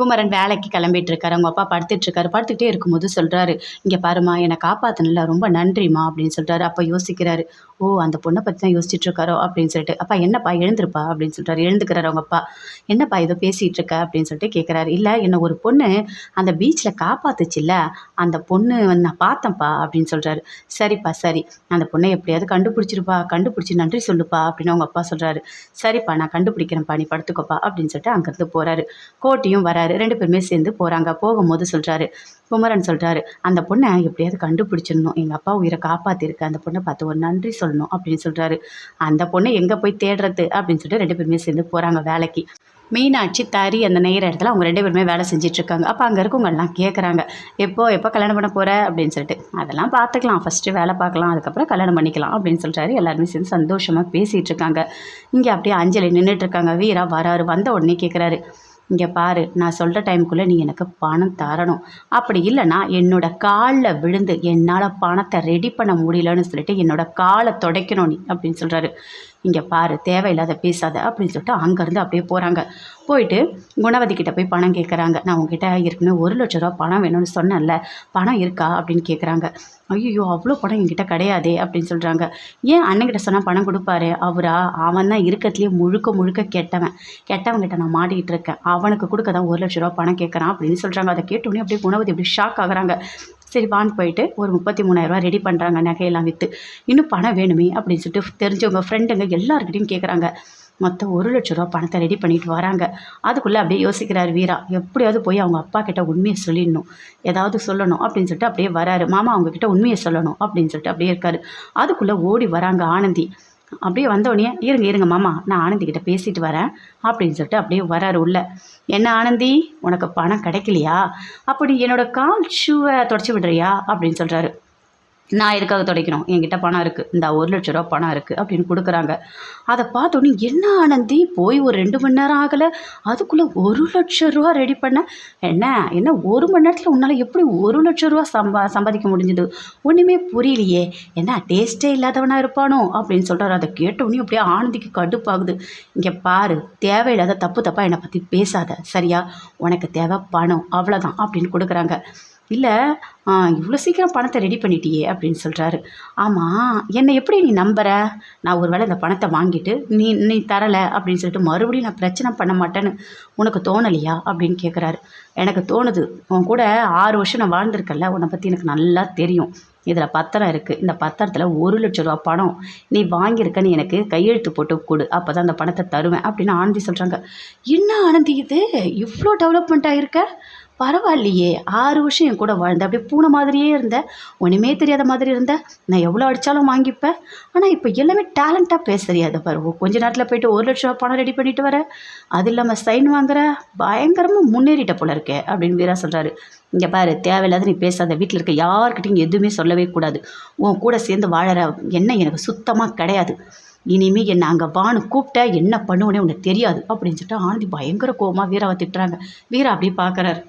குமரன் வேலைக்கு கிளம்பிட்டு இருக்காரு அவங்க அப்பா படுத்துட்டு இருக்காரு படுத்துக்கிட்டே இருக்கும்போது சொல்கிறாரு இங்கே பாருமா என்னை காப்பாற்றினல ரொம்ப நன்றிம்மா அப்படின்னு சொல்கிறாரு அப்போ யோசிக்கிறாரு ஓ அந்த பொண்ணை பற்றி தான் யோசிச்சுட்டு இருக்காரோ அப்படின்னு சொல்லிட்டு அப்பா என்னப்பா எழுந்திருப்பா அப்படின்னு சொல்லிட்டாரு எழுந்துக்கிறாரு அவங்க அப்பா. என்னப்பா ஏதோ பேசிகிட்டு இருக்க அப்படின்னு சொல்லிட்டு கேட்குறாரு இல்லை என்னை ஒரு பொண்ணு அந்த பீச்சில் காப்பாத்துச்சுல்ல அந்த பொண்ணு வந்து நான் பார்த்தேன்ப்பா அப்படின்னு சொல்கிறாரு சரிப்பா சரி. அந்த பொண்ணை எப்படியாவது கண்டுபிடிச்சிருப்பா கண்டுபிடிச்சி நன்றி சொல்லுப்பா அப்படின்னு அவங்க அப்பா சொல்கிறாரு சரிப்பா நான் கண்டுபிடிக்கிறேன்ப்பா நீ படுத்துக்கோப்பா அப்படின்னு சொல்லிட்டு அங்கேருந்து போகிறாரு கோட்டியும் வராரு. ரெண்டு பேருமே சேர்ந்து போகிறாங்க போகும்போது சொல்கிறாரு குமரன் சொல்கிறாரு அந்த பொண்ணை எப்படியாவது கண்டுபிடிச்சிடணும். எங்கள் அப்பா உயிரை காப்பாற்றிருக்கு அந்த பொண்ணை பார்த்து ஒரு நன்றி சொல்லணும் அப்படின்னு சொல்கிறாரு அந்த பொண்ணை எங்கே போய் தேடுறது அப்படின்னு சொல்லிட்டு ரெண்டு பேருமே சேர்ந்து போகிறாங்க வேலைக்கு. மீனாட்சி தறி அந்த நெய்கிற இடத்துல அவங்க ரெண்டு பேருமே வேலை செஞ்சிட்ருக்காங்க. அப்போ அங்கே இருக்கவங்கெல்லாம் கேட்குறாங்க எப்போ எப்போ கல்யாணம் பண்ண போகிற அப்படின்னு சொல்லிட்டு. அதெல்லாம் பார்த்துக்கலாம். ஃபஸ்ட்டு வேலை பார்க்கலாம். அதுக்கப்புறம் கல்யாணம் பண்ணிக்கலாம் அப்படின்னு சொல்கிறாரு எல்லாருமே சேர்ந்து சந்தோஷமாக பேசிகிட்டு இருக்காங்க இங்கே அப்படியே அஞ்சலி நின்றுட்டு இருக்காங்க வீரா வராரு. வந்த உடனே கேட்குறாரு இங்கே பாரு நான் சொல்கிற டைமுக்குள்ளே நீ எனக்கு பணம் தரணும். அப்படி இல்லைன்னா என்னோட காலில் விழுந்து என்னால் பணத்தை ரெடி பண்ண முடியலன்னு சொல்லிட்டு என்னோட காலை துடைக்கணும் நீ அப்படின்னு சொல்கிறாரு இங்கே பாரு தேவையில்லாத பேசாத அப்படின்னு சொல்லிட்டு அங்கேருந்து அப்படியே போகிறாங்க போயிட்டு குணவதி கிட்ட போய் பணம் கேட்குறாங்க நான் உங்ககிட்ட ஏற்கனவே ஒரு லட்ச ரூபா பணம் வேணும்னு சொன்னேன்ல பணம் இருக்கா? அப்படின்னு கேட்குறாங்க ஐயோ அவ்வளோ பணம் என்கிட்ட கிடையாதே அப்படின்னு சொல்கிறாங்க ஏன் அண்ணன்கிட்ட சொன்னால் பணம் கொடுப்பாரு? அவரா அவன் தான் இருக்கிறதுலேயே முழுக்க முழுக்க கெட்டவன். கெட்டவங்கிட்ட நான் மாட்டிகிட்டு இருக்கேன். அவனுக்கு கொடுக்க தான் ஒரு லட்ச ரூபா பணம் கேட்குறான் அப்படின்னு சொல்கிறாங்க அதை கேட்டோடனே அப்படியே குணவதி இப்படி ஷாக் ஆகுறாங்க. சரி வான் போயிட்டு ஒரு முப்பத்தி மூணாயிரரூவா ரெடி பண்ணுறாங்க நகையெல்லாம் விற்று இன்னும் பணம் வேணுமே அப்படின்னு சொல்லிட்டு தெரிஞ்சவங்க ஃப்ரெண்டுங்க எல்லாருக்கிட்டையும் கேட்குறாங்க மொத்தம் ஒரு லட்ச ரூபா பணத்தை ரெடி பண்ணிட்டு வராங்க. அதுக்குள்ளே அப்படியே யோசிக்கிறார் வீரா. எப்படியாவது போய் அவங்க அப்பா கிட்ட உண்மையை சொல்லிடணும். ஏதாவது சொல்லணும் அப்படின்னு சொல்லிட்டு அப்படியே வராரு. மாமா அவங்க கிட்ட உண்மையை சொல்லணும் அப்படின்னு சொல்லிட்டு அப்படியே இருக்காரு. அதுக்குள்ளே ஓடி வராங்க ஆனந்தி. அப்படியே வந்தோடனே இருங்க இருங்க மாமா நான் ஆனந்தி கிட்ட பேசிட்டு வரேன் அப்படின்னு சொல்லிட்டு அப்படியே வராரு உள்ள. என்ன ஆனந்தி உனக்கு பணம் கிடைக்கலையா? அப்படி என்னோட கால் ஷூவை தொடச்சி விடுறியா? அப்படின்னு சொல்கிறாரு நான் எதுக்காக துடைக்கணும்? என்கிட்ட பணம் இருக்குது இந்த ஒரு லட்ச ரூபா பணம் இருக்குது அப்படின்னு கொடுக்குறாங்க. அதை பார்த்தோன்னே என்ன ஆனந்தி? போய் ஒரு ரெண்டு மணி நேரம் ஆகலை. அதுக்குள்ளே ஒரு லட்ச ரூபா ரெடி பண்ண. என்ன? என்ன? ஒரு மணி நேரத்தில் உன்னால் எப்படி ஒரு லட்ச ரூபா சம்பா சம்பாதிக்க முடிஞ்சது? ஒன்றுமே புரியலையே. என்ன? டேஸ்ட்டே இல்லாதவனாக இருப்பானோ? அப்படின்னு சொல்கிறார் அதை கேட்டவொடனே அப்படியே ஆனந்திக்கு கடுப்பாகுது. இங்கே பாரு தேவையில்லாத தப்பு தப்பாக என்னை பற்றி பேசாத. சரியா? உனக்கு தேவை பணம். அவ்வளோதான் அப்படின்னு கொடுக்குறாங்க. இல்லை இவ்வளோ சீக்கிரம் பணத்தை ரெடி பண்ணிட்டியே அப்படின்னு சொல்கிறாரு ஆமாம் என்னை எப்படி நீ நம்புற? நான் ஒரு வேளை இந்த பணத்தை வாங்கிட்டு நீ நீ தரலை அப்படின்னு சொல்லிட்டு மறுபடியும் நான் பிரச்சனை பண்ண மாட்டேன்னு உனக்கு தோணலையா அப்படின்னு கேட்குறாரு எனக்கு தோணுது உன் கூட ஆறு வருஷம் நான் வாழ்ந்திருக்கல உன்னை பற்றி எனக்கு நல்லா தெரியும். இதில் பத்திரம் இருக்குது இந்த பத்திரத்தில் ஒரு லட்ச ரூபா பணம் நீ வாங்கியிருக்கன்னு எனக்கு கையெழுத்து போட்டு கொடு. அப்போ தான் அந்த பணத்தை தருவேன் அப்படின்னு ஆனந்தி சொல்கிறாங்க என்ன ஆனந்தி இது? இவ்வளோ டெவலப்மெண்ட் ஆகிருக்க பரவாயில்லையே ஆறு வருஷம் என் கூட வாழ்ந்த அப்படியே பூனை மாதிரியே இருந்தேன் ஒன்றுமே தெரியாத மாதிரி இருந்தேன் நான் எவ்வளோ அடித்தாலும் வாங்கிப்பேன். ஆனால் இப்போ எல்லாமே டேலண்ட்டாக பேச தெரியாத பாரு. கொஞ்ச நேரத்தில் போயிட்டு ஒரு லட்ச ரூபா பணம் ரெடி பண்ணிட்டு வர. அது இல்லாமல் சைன் வாங்குற பயங்கரமாக முன்னேறிட்ட போல இருக்கே அப்படின்னு வீரா சொல்கிறாரு இங்கே பாரு தேவையில்லாத நீ பேசாத. வீட்டில் இருக்க யார்கிட்டையும் எதுவுமே சொல்லவே கூடாது. உன் கூட சேர்ந்து வாழற எண்ணம் எனக்கு சுத்தமாக கிடையாது. இனிமேல் என்னை அங்கே வான்னு கூப்பிட்டேன் என்ன பண்ணுவேனே உனக்கு தெரியாது அப்படின்னு சொல்லிட்டு ஆனந்தி பயங்கர கோவமாக வீராவை திட்டுறாங்க. வீரா அப்படி பார்க்குறாரு